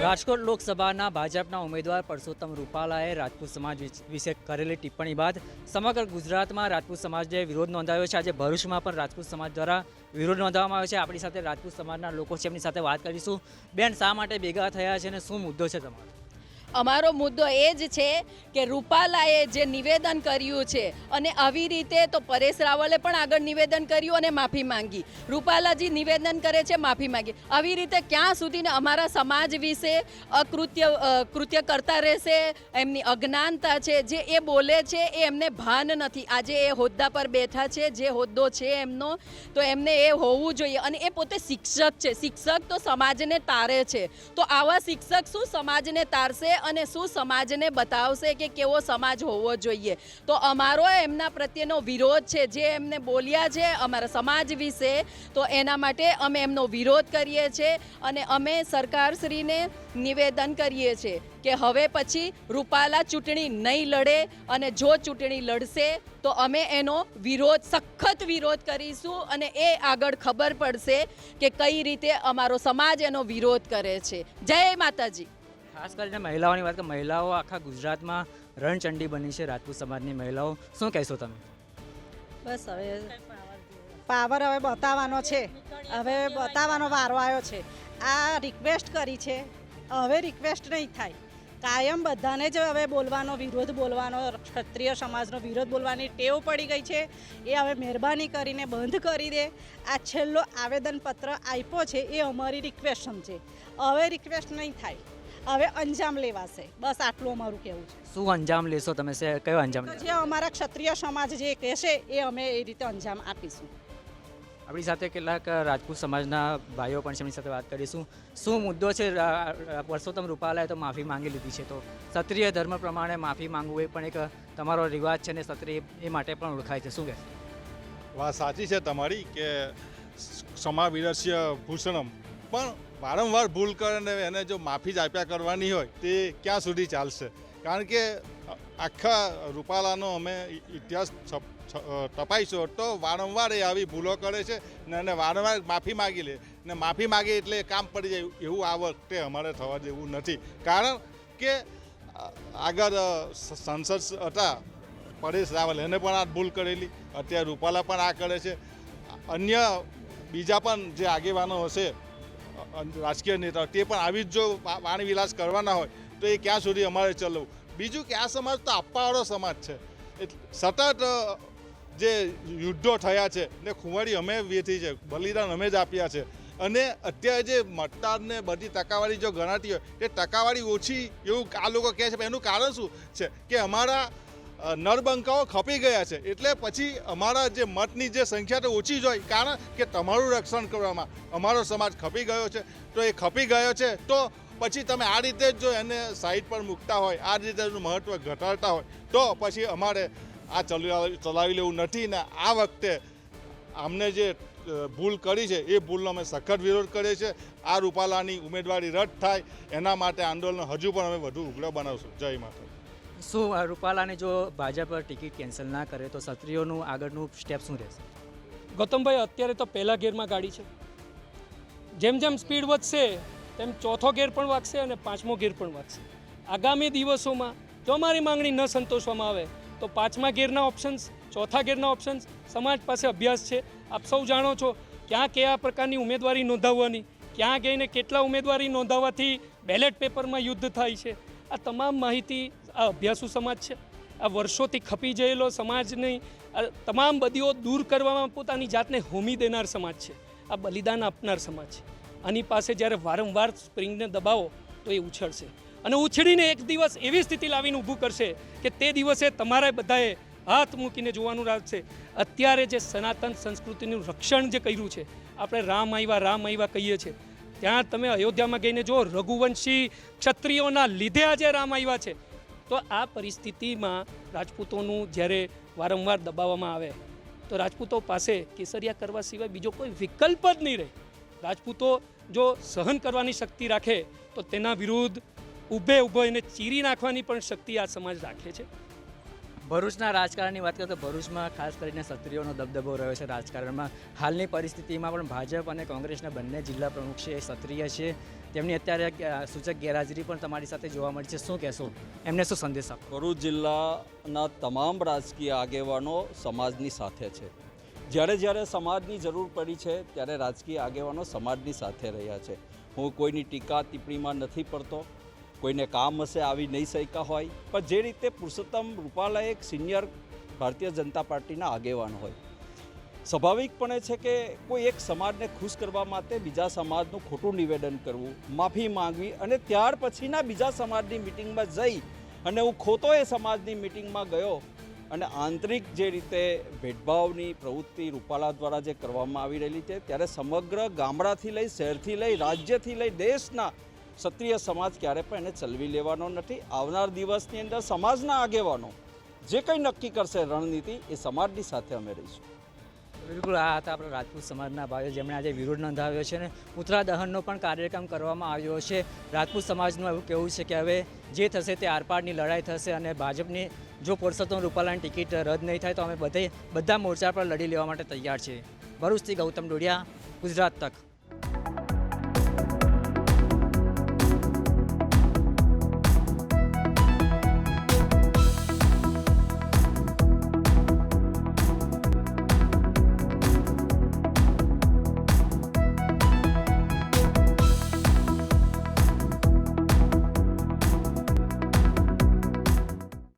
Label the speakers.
Speaker 1: રાજકોટ લોકસભાના ભાજપના ઉમેદવાર પરસોત્તમ રૂપાલાએ રાજપૂત સમાજ વિશે કરેલી ટિપ્પણી બાદ સમગ્ર ગુજરાતમાં રાજપૂત સમાજે વિરોધ નોંધાવ્યો છે. આજે ભરૂચમાં પણ રાજપૂત સમાજ દ્વારા વિરોધ નોંધાવવામાં આવ્યો છે. આપણી સાથે રાજપૂત સમાજના લોકો છે. એમની સાથે વાત કરીશું. બેન, શા માટે ભેગા થયા છે અને શું મુદ્દો છે તમારો?
Speaker 2: અમારો મુદ્દો એ જ છે કે રૂપાલાએ જે નિવેદન કર્યું છે અને આવી રીતે તો પરેશ રાવલે પણ આગળ નિવેદન કર્યું અને માફી માંગી. રૂપાલાજી નિવેદન કરે છે, માફી માંગી. આવી રીતે ક્યાં સુધીને અમારા સમાજ વિશે અકૃત્ય કૃત્ય કરતા રહેશે, એમની અજ્ઞાનતા છે, જે એ બોલે છે એ એમને ભાન નથી. આજે એ હોદ્દા પર બેઠા છે, જે હોદ્દો છે એમનો, તો એમને એ હોવું જોઈએ. અને એ પોતે શિક્ષક છે. શિક્ષક તો સમાજને તારે છે. તો આવા શિક્ષક શું સમાજને તારશે? અને શું સમાજને બતાવશે કે કેવો સમાજ હોવો જોઈએ? તો અમારો એમના પ્રત્યેનો વિરોધ છે, જે એમને બોલ્યા છે અમારા સમાજ વિશે, તો એના માટે અમે એમનો વિરોધ કરીએ છીએ અને અમે સરકારશ્રીને નિવેદન કરીએ છીએ કે હવે પછી રૂપાલા ચૂંટણી નહીં લડે અને જો ચૂંટણી લડશે, તો અમે એનો વિરોધ, સખત વિરોધ કરીશું અને એ આગળ ખબર પડશે કે કઈ રીતે અમારો સમાજ એનો વિરોધ કરે છે. જય માતાજી.
Speaker 1: ખાસ કરીને મહિલાઓની વાત કે મહિલાઓ આખા ગુજરાતમાં રણચંડી બની છે રાજપૂત સમાજની મહિલાઓ. શું કહેશો તમે?
Speaker 3: બસ હવે પાવર હવે બતાવવાનો છે. હવે બતાવવાનો વારો આવ્યો છે. આ રિક્વેસ્ટ કરી છે. હવે રિક્વેસ્ટ નહીં થાય. કાયમ બધાને જ હવે બોલવાનો વિરોધ બોલવાનો ક્ષત્રિય સમાજનો વિરોધ બોલવાની ટેવ પડી ગઈ છે. એ હવે મહેરબાની કરીને બંધ કરી દે. આ છેલ્લો આવેદનપત્ર આપ્યો છે એ અમારી રિક્વેસ્ટ સમજે હવે રિક્વેસ્ટ નહીં થાય. હવે અંજામ લેવાશે. બસ આટલું અમારું કહેવું છે.
Speaker 1: શું અંજામ લેશો તમે? કયો અંજામ
Speaker 3: જે અમારા ક્ષત્રિય સમાજ જે કહેશે એ અમે એ રીતે અંજામ આપીશું.
Speaker 1: આપણી સાથે કેટલાક રાજપૂત સમાજના ભાઈઓ પણ છે, એમની સાથે વાત કરીશું. શું મુદ્દો છે પરસોત્તમ રૂપાલાએ તો માફી માંગી લીધી છે તો? ક્ષત્રિય ધર્મ પ્રમાણે માફી માંગવું એ પણ એક તમારો રિવાજ છે ને ક્ષત્રિય એ માટે પણ ઓળખાય છે. શું કહે
Speaker 4: વાત સાચી છે તમારી કે સમાવિરસ્ય ભૂષણમ. પણ વારંવાર ભૂલ કરીને એને જો માફી જ આપ્યા કરવાની હોય, તે ક્યાં સુધી ચાલશે? કારણ કે આખા રૂપાલાનો અમે ઇતિહાસ તપાઈશું તો વારંવાર એ આવી ભૂલો કરે છે ને એને વારંવાર માફી માગી લે. ને માફી માગે એટલે કામ પડી જાય એવું આ વખતે અમારે થવા જેવું નથી. કારણ કે આગળ સંસદ હતા, પરેશ રાવલ, એને પણ આ ભૂલ કરેલી. અત્યારે રૂપાલા પણ આ કરે છે. અન્ય બીજા પણ જે આગેવાનો હશે રાજકીય નેતાઓ, તે પણ આવી જ જો વાણીવિલાસ કરવાના હોય, તો એ ક્યાં સુધી અમારે ચલાવવું બીજું કે આ સમાજ તો આપવાવાળો સમાજ છે. એટલે સતત જે યુદ્ધો થયા છે ને ખુવાડી અમે વેઠી છે, બલિદાન અમે જ આપ્યા છે. અને અત્યારે જે મતદારને બધી ટકાવારી જો ગણાતી હોય તે ટકાવારી ઓછી એવું આ લોકો કહે છે, પણ એનું કારણ શું છે કે અમારા નરબંકાઓ ખપી ગયા છે. એટલે પછી અમારા જે મતની જે સંખ્યા તો ઓછી જ હોય, કારણ કે તમારું રક્ષણ કરવામાં અમારો સમાજ ખપી ગયો છે. તો એ ખપી ગયો છે, તો પછી તમે આ રીતે જ જો એને સાઈડ પર મૂકતા હોય, આ રીતે મહત્ત્વ ઘટાડતા હોય, તો પછી અમારે આ ચલાવી ચલાવી લેવું નથી ને આ વખતે અમને જે ભૂલ કરી છે એ ભૂલનો અમે સખત વિરોધ કરીએ છીએ. આ રૂપાલાની ઉમેદવારી રદ થાય એના માટે આંદોલન હજુ પણ અમે વધુ ઉગ્ર બનાવશું. જય માતા
Speaker 1: શું રૂપાલાને જો ભાજપ ટિકિટ કેન્સલ ના કરે તો ક્ષત્રિયોનું આગળનું સ્ટેપ શું રહેશે?
Speaker 5: ગૌતમભાઈ અત્યારે તો પહેલા ગેરમાં ગાડી છે. જેમ જેમ સ્પીડ વધશે તેમ ચોથો ગેર પણ વાગશે અને પાંચમો ગેર પણ વાગશે. આગામી દિવસોમાં જો અમારી માંગણી ન સંતોષવામાં આવે તો પાંચમા ગેરના ઓપ્શન્સ ચોથા ગેરના ઓપ્શન્સ સમાજ પાસે અભ્યાસ છે. આપ સૌ જાણો છો ક્યાં કયા પ્રકારની ઉમેદવારી નોંધાવવાની, ક્યાં ગઈને કેટલા ઉમેદવારી નોંધાવવાથી બેલેટ પેપરમાં યુદ્ધ થાય છે. આ તમામ માહિતી આ અભ્યાસુ સમાજ છે. આ વર્ષોથી ખપી ગયેલો સમાજની તમામ બદીઓ દૂર કરવામાં પોતાની જાતને હોમી દેનાર સમાજ છે. આ બલિદાન આપનાર સમાજ છે. આની પાસે જ્યારે વારંવાર સ્પ્રિંગને દબાવો, તો એ ઉછળશે. અને ઉછળીને એક દિવસ એવી સ્થિતિ લાવીને ઊભું કરશે કે તે દિવસે તમારે બધાએ હાથ મૂકીને જોવાનું રાખશે અત્યારે જે સનાતન સંસ્કૃતિનું રક્ષણ જે કર્યું છે, આપણે રામ આવ્યા રામ આવ્યા કહીએ છીએ. ત્યાં તમે અયોધ્યામાં ગઈને જો રઘુવંશી ક્ષત્રિયોના લીધે આજે રામ આવ્યા છે, તો આ પરિસ્થિતિમાં રાજપૂતોનું જ્યારે વારંવાર દબાવવામાં આવે, તો રાજપૂતો પાસે કેસરિયા કરવા સિવાય બીજો કોઈ વિકલ્પ જ નહીં રહે. રાજપૂતો જો સહન કરવાની શક્તિ રાખે, તો તેના વિરુદ્ધ ઊભે ઊભો એને ચીરી નાખવાની પણ શક્તિ આ સમાજ રાખે છે.
Speaker 1: ભરૂચના રાજકારણની વાત કરીએ તો ભરૂચમાં ખાસ કરીને ક્ષત્રિયોનો દબદબો રહ્યો છે રાજકારણમાં. હાલની પરિસ્થિતિમાં પણ ભાજપ અને કોંગ્રેસના બંને જિલ્લા પ્રમુખ છે એ ક્ષત્રિય છે. તેમની અત્યારે સૂચક ગેરહાજરી પણ તમારી સાથે જોવા મળી છે. શું કહેશો? એમને શું સંદેશ આપો?
Speaker 6: ભરૂચ જિલ્લાના તમામ રાજકીય આગેવાનો સમાજની સાથે છે. જ્યારે જ્યારે સમાજની જરૂર પડી છે ત્યારે રાજકીય આગેવાનો સમાજની સાથે રહ્યા છે. હું કોઈની ટીકા ટિપ્પણીમાં નથી પડતો. કોઈને કામ હશે આવી નહીં શક્યા હોય. પણ જે રીતે પુરુષોત્તમ રૂપાલા એક સિનિયર ભારતીય જનતા પાર્ટીના આગેવાન હોય. સ્વાભાવિકપણે છે કે કોઈ એક સમાજને ખુશ કરવા માટે બીજા સમાજનું ખોટું નિવેદન કરવું, માફી માંગવી અને ત્યાર પછીના બીજા સમાજની મિટિંગમાં જઈ અને હું ખોટો એ સમાજની મિટિંગમાં ગયો અને આંતરિક જે રીતે ભેદભાવની પ્રવૃત્તિ રૂપાલા દ્વારા જે કરવામાં આવી રહેલી છે, ત્યારે સમગ્ર ગામડાથી લઈ શહેરથી લઈ રાજ્યથી લઈ દેશના ક્ષત્રિય સમાજ ક્યારે પણ એને ચલવી લેવાનો નથી. આવનાર દિવસની અંદર સમાજના આગેવાનો જે કંઈ નક્કી કરશે રણનીતિ એ સમાજની સાથે અમે રહીશું.
Speaker 1: બિલકુલ, આ હતા આપણા રાજપૂત સમાજના ભાઈઓ જેમણે આજે વિરોધ નોંધાવ્યો છે ને ઉત્તરા દહનનો પણ કાર્યક્રમ કરવામાં આવ્યો છે. રાજપૂત સમાજનું એવું કહેવું છે કે હવે જે થશે તે આરપારની લડાઈ થશે અને ભાજપની જો પુરુષોત્તમ રૂપાલાની ટિકિટ રદ નહીં થાય તો અમે બધે, બધા મોરચા પર લડી લેવા માટે તૈયાર છે ભરૂચથી ગૌતમ ડોડિયા, ગુજરાત તક.